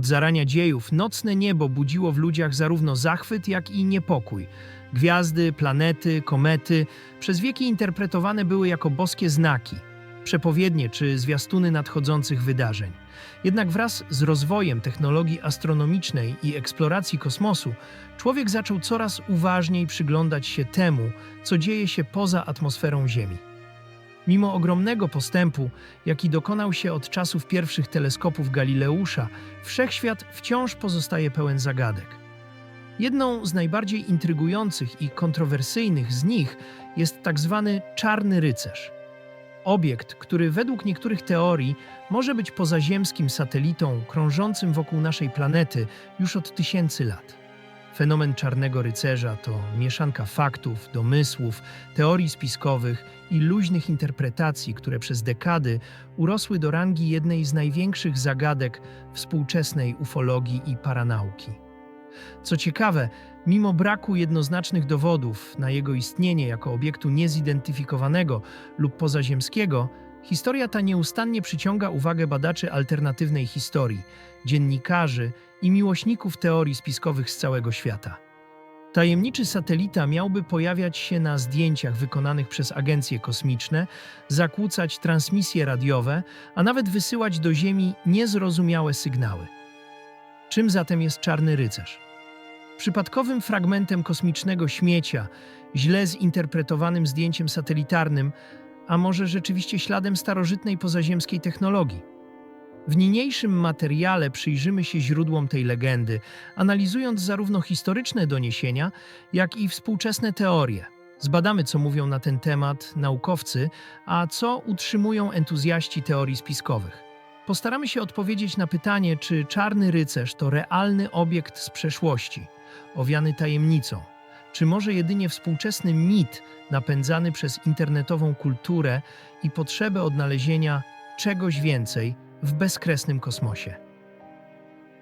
Od zarania dziejów nocne niebo budziło w ludziach zarówno zachwyt, jak i niepokój. Gwiazdy, planety, komety przez wieki interpretowane były jako boskie znaki, przepowiednie czy zwiastuny nadchodzących wydarzeń. Jednak wraz z rozwojem technologii astronomicznej i eksploracji kosmosu, człowiek zaczął coraz uważniej przyglądać się temu, co dzieje się poza atmosferą Ziemi. Mimo ogromnego postępu, jaki dokonał się od czasów pierwszych teleskopów Galileusza, wszechświat wciąż pozostaje pełen zagadek. Jedną z najbardziej intrygujących i kontrowersyjnych z nich jest tak zwany czarny rycerz. Obiekt, który według niektórych teorii może być pozaziemskim satelitą krążącym wokół naszej planety już od tysięcy lat. Fenomen czarnego rycerza to mieszanka faktów, domysłów, teorii spiskowych i luźnych interpretacji, które przez dekady urosły do rangi jednej z największych zagadek współczesnej ufologii i paranauki. Co ciekawe, mimo braku jednoznacznych dowodów na jego istnienie jako obiektu niezidentyfikowanego lub pozaziemskiego, historia ta nieustannie przyciąga uwagę badaczy alternatywnej historii, dziennikarzy i miłośników teorii spiskowych z całego świata. Tajemniczy satelita miałby pojawiać się na zdjęciach wykonanych przez agencje kosmiczne, zakłócać transmisje radiowe, a nawet wysyłać do Ziemi niezrozumiałe sygnały. Czym zatem jest czarny rycerz? Przypadkowym fragmentem kosmicznego śmiecia, źle zinterpretowanym zdjęciem satelitarnym, a może rzeczywiście śladem starożytnej pozaziemskiej technologii. W niniejszym materiale przyjrzymy się źródłom tej legendy, analizując zarówno historyczne doniesienia, jak i współczesne teorie. Zbadamy, co mówią na ten temat naukowcy, a co utrzymują entuzjaści teorii spiskowych. Postaramy się odpowiedzieć na pytanie, czy czarny rycerz to realny obiekt z przeszłości, owiany tajemnicą, czy może jedynie współczesny mit napędzany przez internetową kulturę i potrzebę odnalezienia czegoś więcej w bezkresnym kosmosie.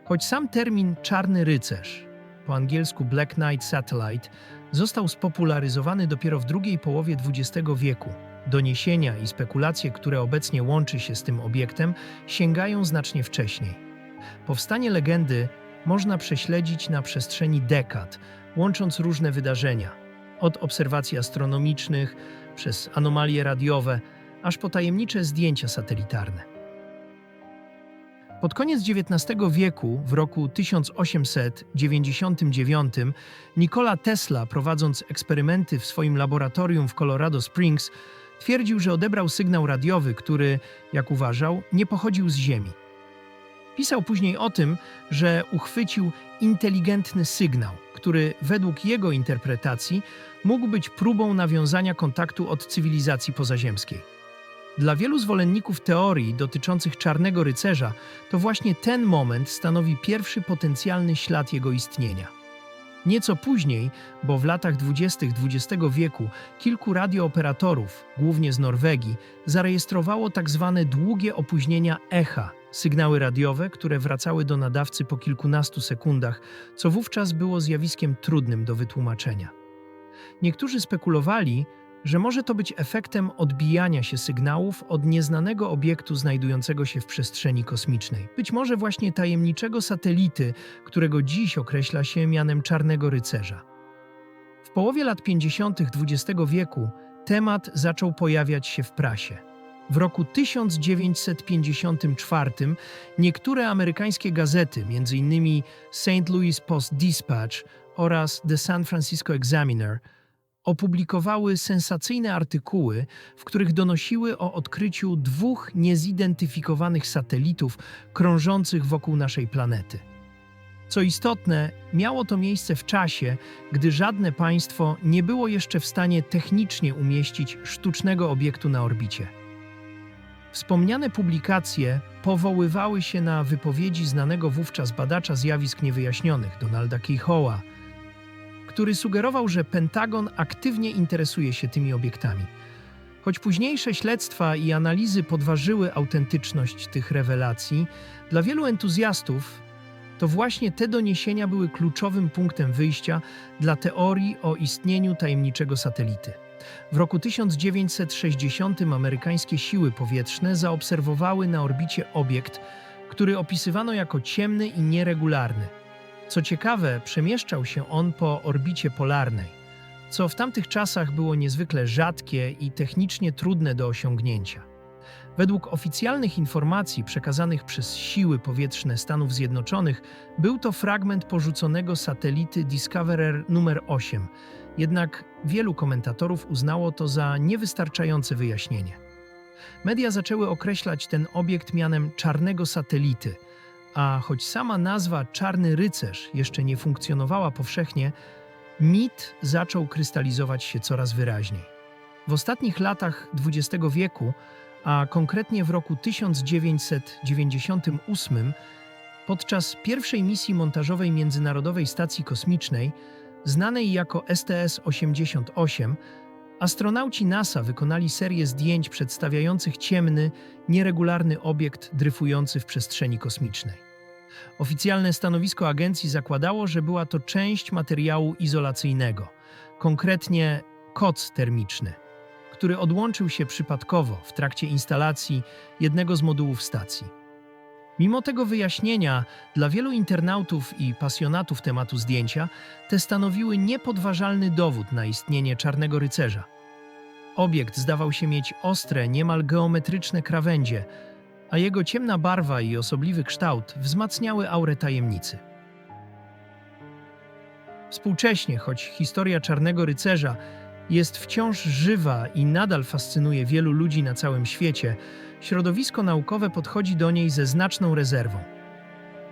Choć sam termin czarny rycerz, po angielsku Black Knight Satellite, został spopularyzowany dopiero w drugiej połowie XX wieku, doniesienia i spekulacje, które obecnie łączy się z tym obiektem, sięgają znacznie wcześniej. Powstanie legendy można prześledzić na przestrzeni dekad, łącząc różne wydarzenia, od obserwacji astronomicznych, przez anomalie radiowe, aż po tajemnicze zdjęcia satelitarne. Pod koniec XIX wieku, w roku 1899, Nikola Tesla, prowadząc eksperymenty w swoim laboratorium w Colorado Springs, twierdził, że odebrał sygnał radiowy, który, jak uważał, nie pochodził z Ziemi. Pisał później o tym, że uchwycił inteligentny sygnał, który według jego interpretacji mógł być próbą nawiązania kontaktu od cywilizacji pozaziemskiej. Dla wielu zwolenników teorii dotyczących czarnego rycerza, to właśnie ten moment stanowi pierwszy potencjalny ślad jego istnienia. Nieco później, bo w latach 20. XX wieku, kilku radiooperatorów, głównie z Norwegii, zarejestrowało tak zwane długie opóźnienia echa, sygnały radiowe, które wracały do nadawcy po kilkunastu sekundach, co wówczas było zjawiskiem trudnym do wytłumaczenia. Niektórzy spekulowali, że może to być efektem odbijania się sygnałów od nieznanego obiektu znajdującego się w przestrzeni kosmicznej. Być może właśnie tajemniczego satelity, którego dziś określa się mianem Czarnego Rycerza. W połowie lat 50. XX wieku temat zaczął pojawiać się w prasie. W roku 1954 niektóre amerykańskie gazety, m.in. St. Louis Post Dispatch oraz The San Francisco Examiner, opublikowały sensacyjne artykuły, w których donosiły o odkryciu dwóch niezidentyfikowanych satelitów krążących wokół naszej planety. Co istotne, miało to miejsce w czasie, gdy żadne państwo nie było jeszcze w stanie technicznie umieścić sztucznego obiektu na orbicie. Wspomniane publikacje powoływały się na wypowiedzi znanego wówczas badacza zjawisk niewyjaśnionych Donalda Keyhoe'a, który sugerował, że Pentagon aktywnie interesuje się tymi obiektami. Choć późniejsze śledztwa i analizy podważyły autentyczność tych rewelacji, dla wielu entuzjastów to właśnie te doniesienia były kluczowym punktem wyjścia dla teorii o istnieniu tajemniczego satelity. W roku 1960 amerykańskie siły powietrzne zaobserwowały na orbicie obiekt, który opisywano jako ciemny i nieregularny. Co ciekawe, przemieszczał się on po orbicie polarnej, co w tamtych czasach było niezwykle rzadkie i technicznie trudne do osiągnięcia. Według oficjalnych informacji przekazanych przez siły powietrzne Stanów Zjednoczonych, był to fragment porzuconego satelity Discoverer numer 8, jednak wielu komentatorów uznało to za niewystarczające wyjaśnienie. Media zaczęły określać ten obiekt mianem czarnego satelity, a choć sama nazwa Czarny Rycerz jeszcze nie funkcjonowała powszechnie, mit zaczął krystalizować się coraz wyraźniej. W ostatnich latach XX wieku, a konkretnie w roku 1998, podczas pierwszej misji montażowej Międzynarodowej Stacji Kosmicznej, znanej jako STS-88, astronauci NASA wykonali serię zdjęć przedstawiających ciemny, nieregularny obiekt dryfujący w przestrzeni kosmicznej. Oficjalne stanowisko agencji zakładało, że była to część materiału izolacyjnego, konkretnie koc termiczny, który odłączył się przypadkowo w trakcie instalacji jednego z modułów stacji. Mimo tego wyjaśnienia, dla wielu internautów i pasjonatów tematu zdjęcia, te stanowiły niepodważalny dowód na istnienie czarnego rycerza. Obiekt zdawał się mieć ostre, niemal geometryczne krawędzie, a jego ciemna barwa i osobliwy kształt wzmacniały aurę tajemnicy. Współcześnie, choć historia Czarnego Rycerza jest wciąż żywa i nadal fascynuje wielu ludzi na całym świecie, środowisko naukowe podchodzi do niej ze znaczną rezerwą.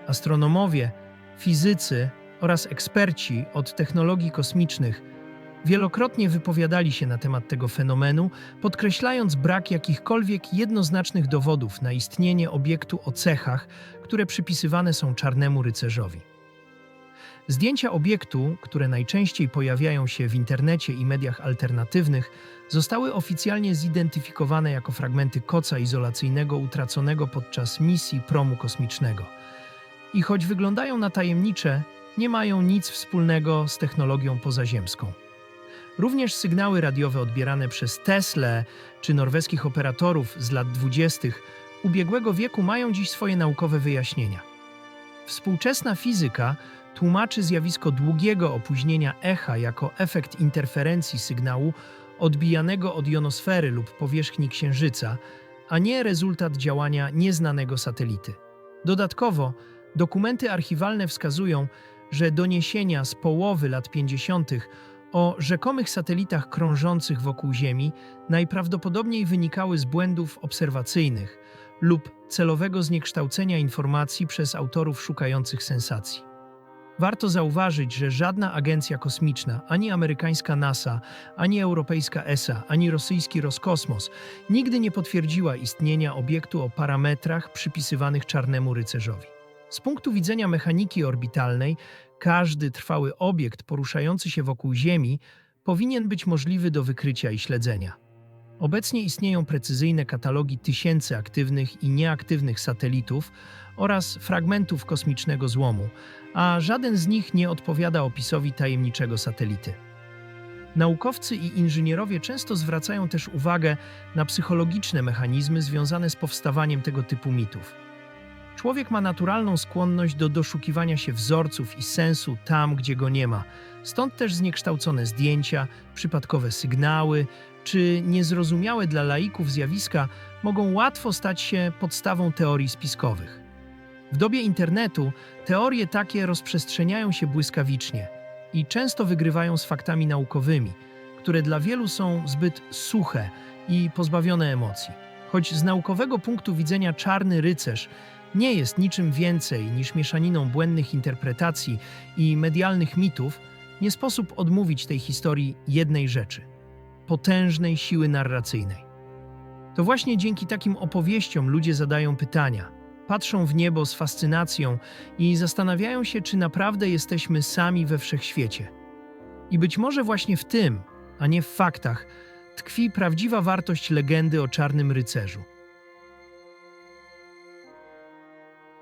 Astronomowie, fizycy oraz eksperci od technologii kosmicznych wielokrotnie wypowiadali się na temat tego fenomenu, podkreślając brak jakichkolwiek jednoznacznych dowodów na istnienie obiektu o cechach, które przypisywane są czarnemu rycerzowi. Zdjęcia obiektu, które najczęściej pojawiają się w internecie i mediach alternatywnych, zostały oficjalnie zidentyfikowane jako fragmenty koca izolacyjnego utraconego podczas misji promu kosmicznego. I choć wyglądają na tajemnicze, nie mają nic wspólnego z technologią pozaziemską. Również sygnały radiowe odbierane przez Tesla czy norweskich operatorów z lat 20. ubiegłego wieku mają dziś swoje naukowe wyjaśnienia. Współczesna fizyka tłumaczy zjawisko długiego opóźnienia echa jako efekt interferencji sygnału odbijanego od jonosfery lub powierzchni Księżyca, a nie rezultat działania nieznanego satelity. Dodatkowo, dokumenty archiwalne wskazują, że doniesienia z połowy lat 50. o rzekomych satelitach krążących wokół Ziemi najprawdopodobniej wynikały z błędów obserwacyjnych lub celowego zniekształcenia informacji przez autorów szukających sensacji. Warto zauważyć, że żadna agencja kosmiczna, ani amerykańska NASA, ani europejska ESA, ani rosyjski Roskosmos nigdy nie potwierdziła istnienia obiektu o parametrach przypisywanych czarnemu rycerzowi. Z punktu widzenia mechaniki orbitalnej, każdy trwały obiekt poruszający się wokół Ziemi powinien być możliwy do wykrycia i śledzenia. Obecnie istnieją precyzyjne katalogi tysięcy aktywnych i nieaktywnych satelitów oraz fragmentów kosmicznego złomu, a żaden z nich nie odpowiada opisowi tajemniczego satelity. Naukowcy i inżynierowie często zwracają też uwagę na psychologiczne mechanizmy związane z powstawaniem tego typu mitów. Człowiek ma naturalną skłonność do doszukiwania się wzorców i sensu tam, gdzie go nie ma. Stąd też zniekształcone zdjęcia, przypadkowe sygnały czy niezrozumiałe dla laików zjawiska mogą łatwo stać się podstawą teorii spiskowych. W dobie internetu teorie takie rozprzestrzeniają się błyskawicznie i często wygrywają z faktami naukowymi, które dla wielu są zbyt suche i pozbawione emocji. Choć z naukowego punktu widzenia czarny rycerz nie jest niczym więcej niż mieszaniną błędnych interpretacji i medialnych mitów, nie sposób odmówić tej historii jednej rzeczy potężnej siły narracyjnej. To właśnie dzięki takim opowieściom ludzie zadają pytania, patrzą w niebo z fascynacją i zastanawiają się, czy naprawdę jesteśmy sami we wszechświecie. I być może właśnie w tym, a nie w faktach, tkwi prawdziwa wartość legendy o czarnym rycerzu.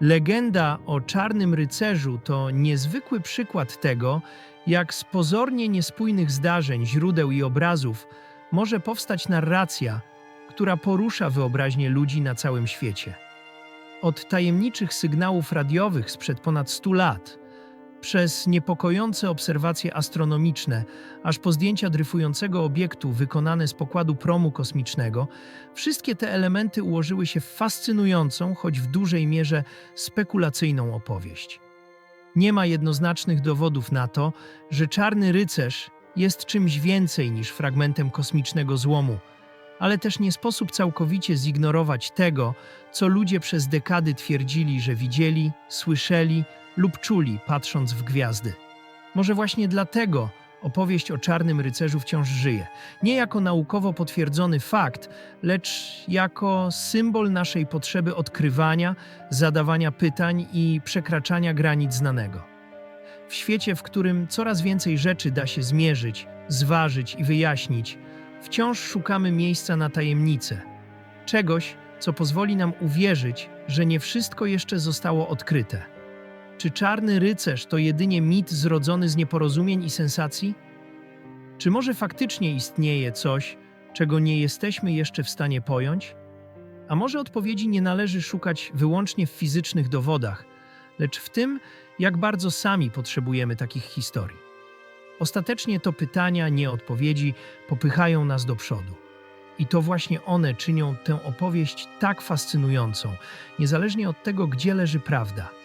Legenda o czarnym rycerzu to niezwykły przykład tego, jak z pozornie niespójnych zdarzeń, źródeł i obrazów może powstać narracja, która porusza wyobraźnię ludzi na całym świecie. Od tajemniczych sygnałów radiowych sprzed ponad 100 lat, przez niepokojące obserwacje astronomiczne, aż po zdjęcia dryfującego obiektu wykonane z pokładu promu kosmicznego, wszystkie te elementy ułożyły się w fascynującą, choć w dużej mierze spekulacyjną opowieść. Nie ma jednoznacznych dowodów na to, że czarny rycerz jest czymś więcej niż fragmentem kosmicznego złomu, ale też nie sposób całkowicie zignorować tego, co ludzie przez dekady twierdzili, że widzieli, słyszeli lub czuli, patrząc w gwiazdy. Może właśnie dlatego opowieść o czarnym rycerzu wciąż żyje. Nie jako naukowo potwierdzony fakt, lecz jako symbol naszej potrzeby odkrywania, zadawania pytań i przekraczania granic znanego. W świecie, w którym coraz więcej rzeczy da się zmierzyć, zważyć i wyjaśnić, wciąż szukamy miejsca na tajemnicę. Czegoś, co pozwoli nam uwierzyć, że nie wszystko jeszcze zostało odkryte. Czy czarny rycerz to jedynie mit zrodzony z nieporozumień i sensacji? Czy może faktycznie istnieje coś, czego nie jesteśmy jeszcze w stanie pojąć? A może odpowiedzi nie należy szukać wyłącznie w fizycznych dowodach, lecz w tym, jak bardzo sami potrzebujemy takich historii. Ostatecznie to pytania, nie odpowiedzi, popychają nas do przodu. I to właśnie one czynią tę opowieść tak fascynującą, niezależnie od tego, gdzie leży prawda –